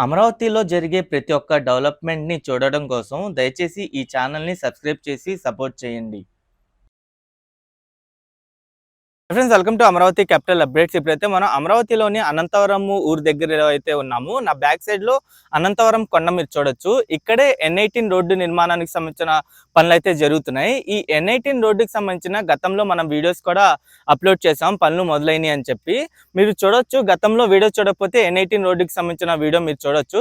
అమరావతిలో జరిగే ప్రతి ఒక్క డెవలప్మెంట్‌ని చూడడం కోసం దయచేసి ఈ ఛానల్‌ని సబ్స్క్రైబ్ చేసి సపోర్ట్ చేయండి. Friends welcome to Amaravati capital updates. ఇప్పుడైతే మనం అమరావతిలోని అనంతవరం ఊరు దగ్గరలో అయితే ఉన్నాము. నా బ్యాక్ సైడ్‌లో అనంతవరం కొండ మీరు చూడొచ్చు. ఇక్కడే ఎన్18 రోడ్డు నిర్మాణానికి సంబంధించిన పనులైతే జరుగుతున్నాయి. ఈ ఎన్18 రోడ్డుకి సంబంధించిన గతంలో మనం వీడియోస్ కూడా అప్లోడ్ చేసాం. పనులు మొదలైనవి అని చెప్పి. మీరు చూడొచ్చు గతంలో వీడియో చూడకపోతే ఎన్18 రోడ్డుకి సంబంధించిన వీడియో మీరు చూడొచ్చు.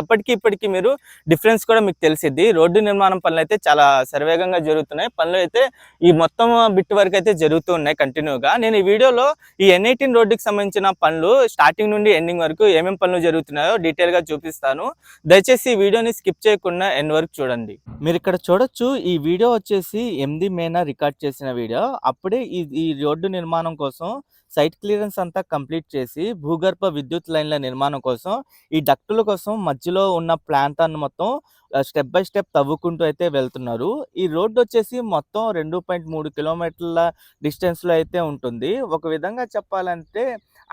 అప్పటికి ఇప్పటికి మీరు డిఫరెన్స్ కూడా మీకు తెలిసిద్ది. రోడ్డు నిర్మాణం పనులు అయితే చాలా శరవేగంగా జరుగుతున్నాయి. పనులు అయితే ఈ మొత్తం బిట్ వరకు అయితే జరుగుతూ ఉన్నాయి కంటిన్యూగా. నేను ఈ వీడియోలో ఈ ఎన్18 రోడ్డుకి సంబంధించిన పనులు స్టార్టింగ్ నుండి ఎండింగ్ వరకు ఏమేం పనులు జరుగుతున్నాయో డీటెయిల్‌గా చూపిస్తాను. దయచేసి ఈ వీడియోని స్కిప్ చేయకుండా ఎండ్ వరకు చూడండి. మీరు ఇక్కడ చూడొచ్చు ఈ వీడియో వచ్చేసి ఎనిమిది మేన రికార్డ్ చేసిన వీడియో. అప్పుడే ఈ ఈ రోడ్డు నిర్మాణం కోసం సైట్ క్లియరెన్స్ అంతా కంప్లీట్ చేసి భూగర్భ విద్యుత్ లైన్‌ల నిర్మాణం కోసం ఈ డక్టుల కోసం మధ్యలో ఉన్న ప్రాంతాన్ని మొత్తం స్టెప్ బై స్టెప్ తవ్వుకుంటూ అయితే వెళ్తున్నారు. ఈ రోడ్డు వచ్చేసి మొత్తం 2.3 కిలోమీటర్ల డిస్టెన్స్‌లో అయితే ఉంటుంది. ఒక విధంగా చెప్పాలంటే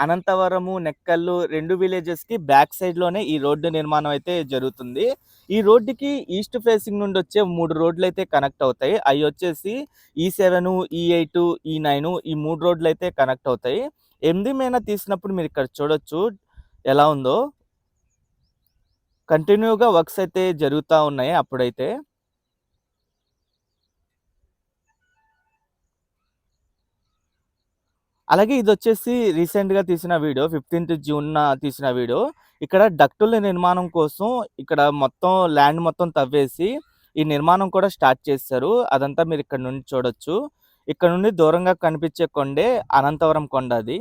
అనంతవరము, నెక్కల్లు రెండు విలేజెస్‌కి బ్యాక్ సైడ్‌లోనే ఈ రోడ్డు నిర్మాణం అయితే జరుగుతుంది. ఈ రోడ్డుకి ఈస్ట్ ఫేసింగ్ నుండి వచ్చే మూడు రోడ్లు అయితే కనెక్ట్ అవుతాయి. అవి వచ్చేసి ఈ7, ఈ8, ఈ9 ఈ నైన్ ఈ మూడు రోడ్లు అయితే కనెక్ట్ అవుతాయి. ఎనిమిది మేన తీసినప్పుడు మీరు ఇక్కడ చూడొచ్చు ఎలా ఉందో. కంటిన్యూగా వర్క్స్ అయితే జరుగుతూ ఉన్నాయి అప్పుడైతే. అలాగే ఇది వచ్చేసి రీసెంట్‌గా తీసిన వీడియో 15థ్ జూన్‌న తీసిన వీడియో. ఇక్కడ డక్టుల నిర్మాణం కోసం ఇక్కడ మొత్తం ల్యాండ్ మొత్తం తవ్వేసి ఈ నిర్మాణం కూడా స్టార్ట్ చేశారు. అదంతా మీరు ఇక్కడ నుండి చూడొచ్చు. ఇక్కడ నుండి దూరంగా కనిపించే కొండే అనంతవరం కొండ అది.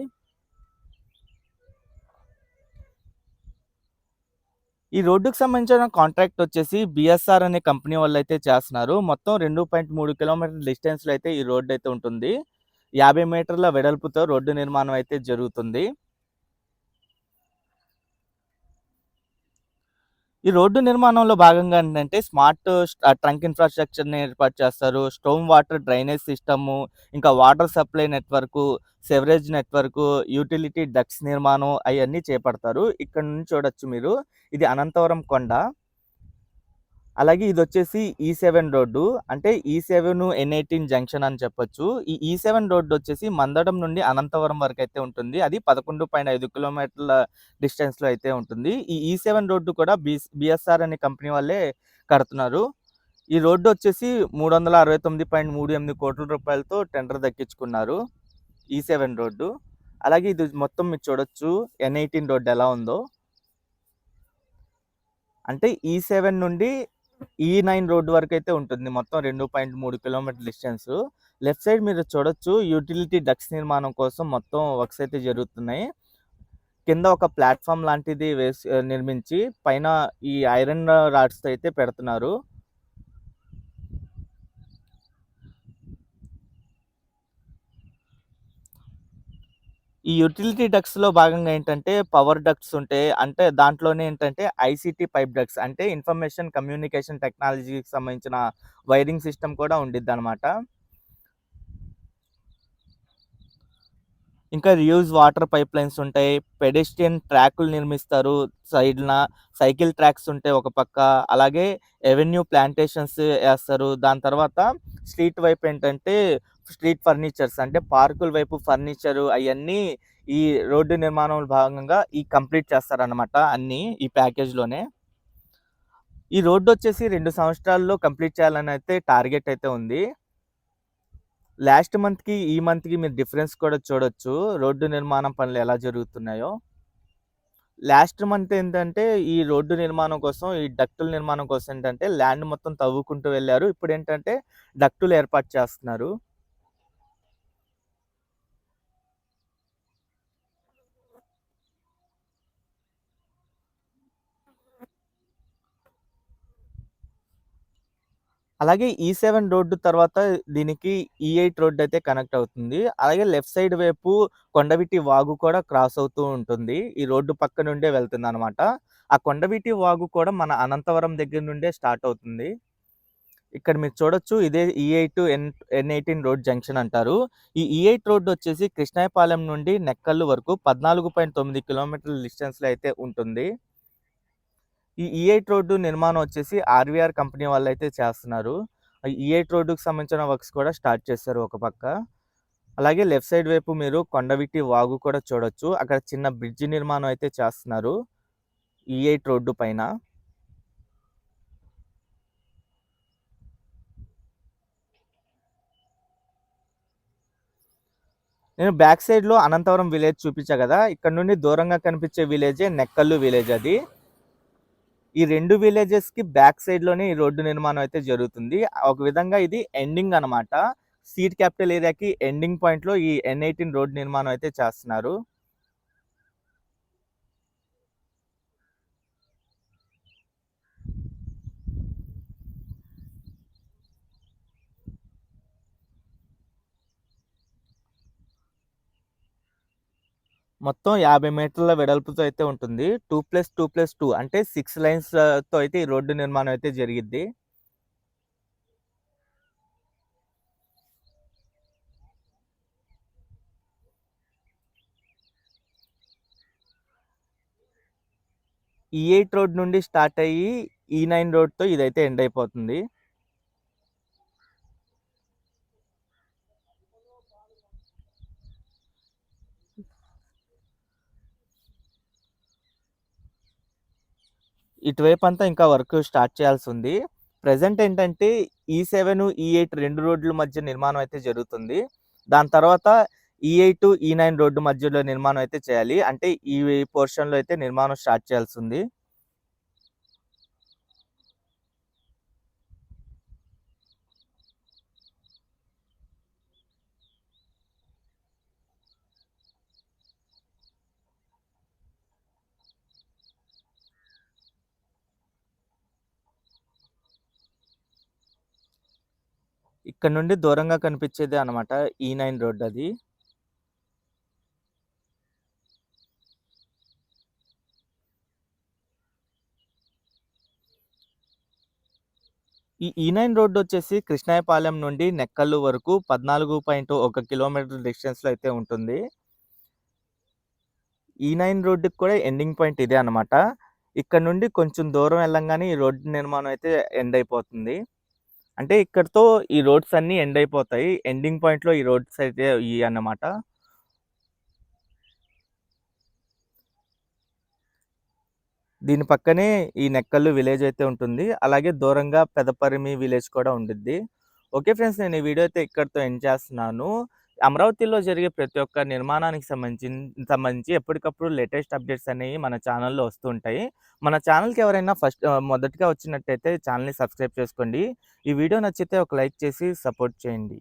ఈ రోడ్డుకు సంబంధించిన కాంట్రాక్ట్ వచ్చేసి బీఎస్ఆర్ అనే కంపెనీ వాళ్ళు అయితే చేస్తున్నారు. మొత్తం 2.3 కిలోమీటర్ల డిస్టెన్స్‌లో అయితే ఈ రోడ్డు అయితే ఉంటుంది. 50 మీటర్ల వెడల్పుతో రోడ్డు నిర్మాణం అయితే జరుగుతుంది. ఈ రోడ్డు నిర్మాణంలో భాగంగా ఏంటంటే స్మార్ట్ ట్రంక్ ఇన్‌ఫ్రాస్ట్రక్చర్‌ని ఏర్పాటు చేస్తారు. స్టోమ్ వాటర్ డ్రైనేజ్ సిస్టము, ఇంకా water supply network, sewerage network, utility ducts నిర్మాణం అవన్నీ చేపడతారు. ఇక్కడ నుంచి చూడొచ్చు మీరు. ఇది అనంతవరం కొండ. అలాగే ఇది వచ్చేసి ఈ e సెవెన్ రోడ్డు. అంటే e ఈ7, ఎన్18 జంక్షన్ అని చెప్పొచ్చు. ఈ e సెవెన్ రోడ్డు వచ్చేసి మందడం నుండి అనంతవరం వరకు అయితే ఉంటుంది. అది 11.5 కిలోమీటర్ల డిస్టెన్స్‌లో అయితే ఉంటుంది. ఈ సెవెన్ రోడ్డు కూడా బీస్ బీఎస్ఆర్ అనే కంపెనీ వాళ్ళే కడుతున్నారు. ఈ రోడ్డు వచ్చేసి 369.38 కోట్ల రూపాయలతో టెండర్ దక్కించుకున్నారు. ఈ సెవెన్ రోడ్డు. అలాగే ఇది మొత్తం మీరు చూడొచ్చు ఎన్18 రోడ్డు ఎలా ఉందో. అంటే ఈ సెవెన్ నుండి ఈ నైన్ రోడ్డు అయితే ఉంటుంది. మొత్తం రెండు పాయింట్ మూడు కిలోమీటర్ డిస్టెన్సు. లెఫ్ట్ సైడ్ మీరు చూడొచ్చు యూటిలిటీ డక్స్ నిర్మాణం కోసం మొత్తం వర్క్స్ అయితే జరుగుతున్నాయి. కింద ఒక ప్లాట్ఫామ్ లాంటిది వేసి నిర్మించి పైన ఈ ఐరన్ రాడ్స్‌తో అయితే పెడుతున్నారు. ఈ యుటిలిటీ డక్ట్స్‌లో భాగంగా ఏంటంటే పవర్ డక్ట్స్ ఉంటాయి. అంటే దాంట్లోనే ఏంటంటే ఐసీటీ పైప్ డక్ట్స్ అంటే ఇన్ఫర్మేషన్ కమ్యూనికేషన్ టెక్నాలజీకి సంబంధించిన వైరింగ్ సిస్టమ్ కూడా ఉండిద్దనమాట. ఇంకా రియూజ్ వాటర్ పైప్ లైన్స్ ఉంటాయి. పెడెస్ట్రియన్ ట్రాకులు నిర్మిస్తారు సైడ్‌న. సైకిల్ ట్రాక్స్ ఉంటాయి ఒక పక్క. అలాగే ఎవెన్యూ ప్లాంటేషన్స్ వేస్తారు దాని తర్వాత స్ట్రీట్ వైపు ఏంటంటే స్ట్రీట్ ఫర్నిచర్స్ అంటే పార్కుల వైపు ఫర్నిచరు అవన్నీ ఈ రోడ్డు నిర్మాణంలో భాగంగా ఈ కంప్లీట్ చేస్తారనమాట అన్నీ ఈ ప్యాకేజ్‌లోనే. ఈ రోడ్డు వచ్చేసి రెండు సంవత్సరాల్లో కంప్లీట్ చేయాలని అయితే టార్గెట్ అయితే ఉంది. లాస్ట్ మంత్‌కి, ఈ మంత్‌కి మీరు డిఫరెన్స్ కూడా చూడొచ్చు. రోడ్డు నిర్మాణం పనులు ఎలా జరుగుతున్నాయో. లాస్ట్ మంత్ ఏంటంటే ఈ రోడ్డు నిర్మాణం కోసం, ఈ డక్టుల నిర్మాణం కోసం ఏంటంటే ల్యాండ్ మొత్తం తవ్వుకుంటూ వెళ్ళారు ఇప్పుడు ఏంటంటే డక్టులు ఏర్పాటు చేస్తున్నారు. అలాగే e ఈ సెవెన్ రోడ్డు తర్వాత దీనికి e ఈ8 రోడ్డు అయితే కనెక్ట్ అవుతుంది. అలాగే లెఫ్ట్ సైడ్ వైపు కొండవిటి వాగు కూడా క్రాస్ అవుతూ ఉంటుంది. ఈ రోడ్డు పక్క నుండే వెళ్తుందనమాట. ఆ కొండవిటి వాగు కూడా మన అనంతవరం దగ్గర నుండే స్టార్ట్ అవుతుంది. ఇక్కడ మీరు చూడొచ్చు ఇదే ఈ8 ఎన్ ఎన్18 రోడ్ జంక్షన్ అంటారు. ఈ e ఈ8 రోడ్డు వచ్చేసి కృష్ణాయపాలెం నుండి నెక్కల్లు వరకు 14.9 కిలోమీటర్ల డిస్టెన్స్‌లో అయితే ఉంటుంది. ఈ ఈ ఎయిట్ రోడ్డు నిర్మాణం వచ్చేసి ఆర్వీఆర్ కంపెనీ వాళ్ళు అయితే చేస్తున్నారు ఈ ఎయిట్ సంబంధించిన వర్క్స్ కూడా స్టార్ట్ చేశారు ఒక పక్క. అలాగే లెఫ్ట్ సైడ్ వైపు మీరు కొండవిటి వాగు కూడా చూడొచ్చు. అక్కడ చిన్న బ్రిడ్జి నిర్మాణం అయితే చేస్తున్నారు ఈ ఎయిట్ రోడ్డు పైన. నేను బ్యాక్ సైడ్లో అనంతవరం విలేజ్ చూపించా కదా. ఇక్కడ నుండి దూరంగా కనిపించే విలేజే నెక్కల్లు విలేజ్ అది. ఈ రెండు విలేజెస్కి బ్యాక్ సైడ్లోనే ఈ రోడ్డు నిర్మాణం అయితే జరుగుతుంది. ఒక విధంగా ఇది ఎండింగ్ అనమాట సీట్ క్యాపిటల్ ఏరియాకి ఎండింగ్ పాయింట్లో ఈ ఎన్ ఎయిటీన్ రోడ్ నిర్మాణం అయితే చేస్తున్నారు. మొత్తం యాభై మీటర్ల వెడల్పుతో అయితే ఉంటుంది. Two plus two plus two అంటే సిక్స్ లైన్స్తో అయితే ఈ రోడ్డు నిర్మాణం అయితే జరిగిద్ది. E ఈ ఎయిట్ రోడ్ నుండి స్టార్ట్ అయ్యి e ఈ నైన్ రోడ్తో ఇదైతే ఎండ్ అయిపోతుంది. ఇటువైపు అంతా ఇంకా వర్క్ స్టార్ట్ చేయాల్సి ఉంది ప్రజెంట్ ఏంటంటే ఈ e సెవెన్ ఈ e ఎయిట్ రెండు రోడ్ల మధ్య నిర్మాణం అయితే జరుగుతుంది. దాని తర్వాత ఈ ఎయిట్ ఈ నైన్ రోడ్డు మధ్యలో నిర్మాణం అయితే చేయాలి. అంటే ఈ పోర్షన్లో అయితే నిర్మాణం స్టార్ట్ చేయాల్సి ఉంది ఇక్కడ నుండి దూరంగా కనిపించేది అనమాట ఈ నైన్ రోడ్ అది. ఈ ఈ నైన్ రోడ్డు వచ్చేసి కృష్ణాయపాలెం నుండి నెక్కల్లు వరకు పద్నాలుగు పాయింట్ ఒక కిలోమీటర్ డిస్టెన్స్లో అయితే ఉంటుంది. ఈ నైన్ రోడ్డుకి కూడా ఎండింగ్ పాయింట్ ఇదే అనమాట ఇక్కడ నుండి కొంచెం దూరం వెళ్ళంగానే ఈ రోడ్డు నిర్మాణం అయితే ఎండ్ అయిపోతుంది. అంటే ఇక్కడతో ఈ రోడ్స్ అన్నీ ఎండ్ అయిపోతాయి. ఎండింగ్ పాయింట్లో ఈ రోడ్స్ అయితే ఇవి అన్నమాట. దీని పక్కనే ఈ నెక్కల్లు విలేజ్ అయితే ఉంటుంది. అలాగే దూరంగా పెదపరిమి విలేజ్ కూడా ఉండిద్ది. ఓకే ఫ్రెండ్స్ నేను ఈ వీడియో అయితే ఇక్కడితో ఎండ్ చేస్తున్నాను. అమరావతిలో జరిగే ప్రతి ఒక్క నిర్మాణానికి సంబంధించి సంబంధించి ఎప్పటికప్పుడు లేటెస్ట్ అప్డేట్స్ అనేవి మన ఛానల్లో వస్తుంటాయి మన ఛానల్కి ఎవరైనా ఫస్ట్ మొదటిగా వచ్చినట్టయితే ఛానల్ని సబ్స్క్రైబ్ చేసుకోండి. ఈ వీడియో నచ్చితే ఒక లైక్ చేసి సపోర్ట్ చేయండి.